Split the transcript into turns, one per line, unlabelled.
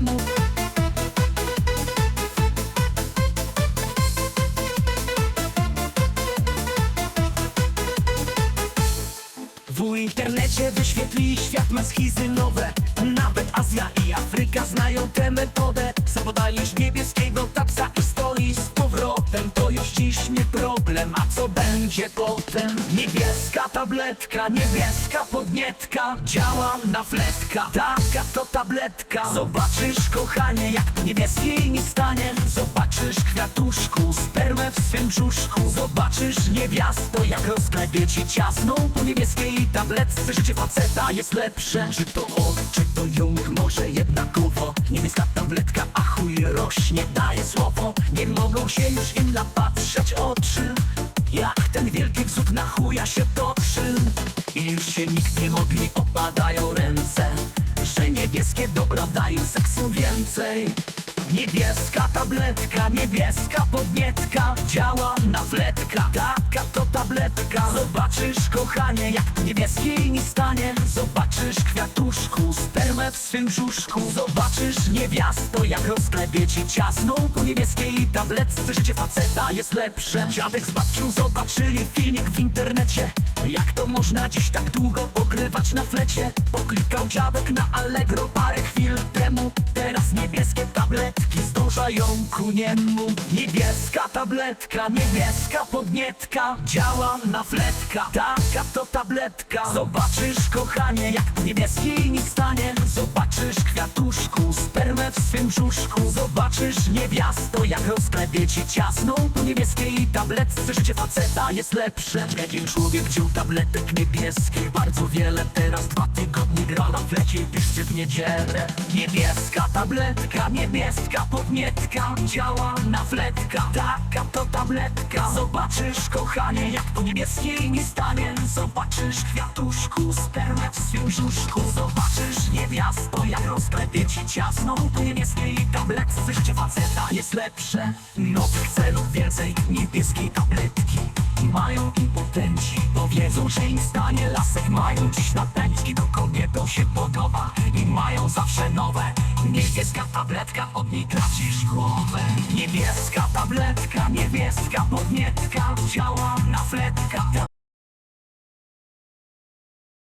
temu. W internecie wyświetli świat ma schizy nowe. Nawet Azja i Afryka znają tę metodę. Zapodajesz niebieskiego powrotem To już dziś nie problem, a co będzie potem? Niebieska tabletka, niebieska podnietka Działa na fletka, taka to tabletka. Zobaczysz kochanie, jak po niebieskiej mi stanie. Zobaczysz kwiatuszku, spermę w swym brzuszku. Zobaczysz niewiasto, jak rozklepie ci ciasną Po niebieskiej tabletce życie faceta jest lepsze. Czy to on, czy to Jung, może jednakowo Niebieska tabletka, a chuj rośnie, daje słowo. Nie mogą się już im napatrzeć się nie modli, opadają ręce Że niebieskie dobra dają seksu więcej. Niebieska tabletka, niebieska podnietka Działa na fletka, taka to tabletka. Zobaczysz kochanie, jak niebieskiej mi stanie. Zobaczysz kwiatuszku, spermę w swym brzuszku Zobaczysz niewiasto, jak rozklepie ci ciasną Po niebieskiej tabletce życie faceta jest lepsze. Dziadek z babcią zobaczyli filmik w internecie. Jak to można dziś tak długo pogrywać na flecie? Poklikał dziadek na Allegro parę chwil temu. Teraz niebieskie zdążają ku niemu. Niebieska tabletka, niebieska podnietka Działa na fletka, taka to tabletka. Zobaczysz kochanie, jak po niebieskiej mi stanie. Zobaczysz kwiatuszku, spermę w swym brzuszku. Zobaczysz niewiasto, jak rozklepie ci ciasną Po niebieskiej tabletce życie faceta jest lepsze. Jeden człowiek wziął tabletek niebieskich Bardzo wiele, teraz dwa tygodnie gra na Piszcie niedzielę Niebieska tabletka, niebieska podnietka Działa na fletka, taka to tabletka. Zobaczysz kochanie, jak po niebieskiej mi stanie Zobaczysz kwiatuszku, spermę w swym brzuszku Zobaczysz niewiasto, jak rozklepie ci ciasną Po niebieskiej tabletce życie faceta jest lepsze Nowych celów więcej niebieskiej tabletki. Mają impotenci Bo wiedzą, że im stanie lasek Mają dziś napędzki, do kobiet się podoba I mają zawsze nowe. Niebieska tabletka, od niej tracisz głowę. Niebieska tabletka, niebieska podnietka Działa na fletka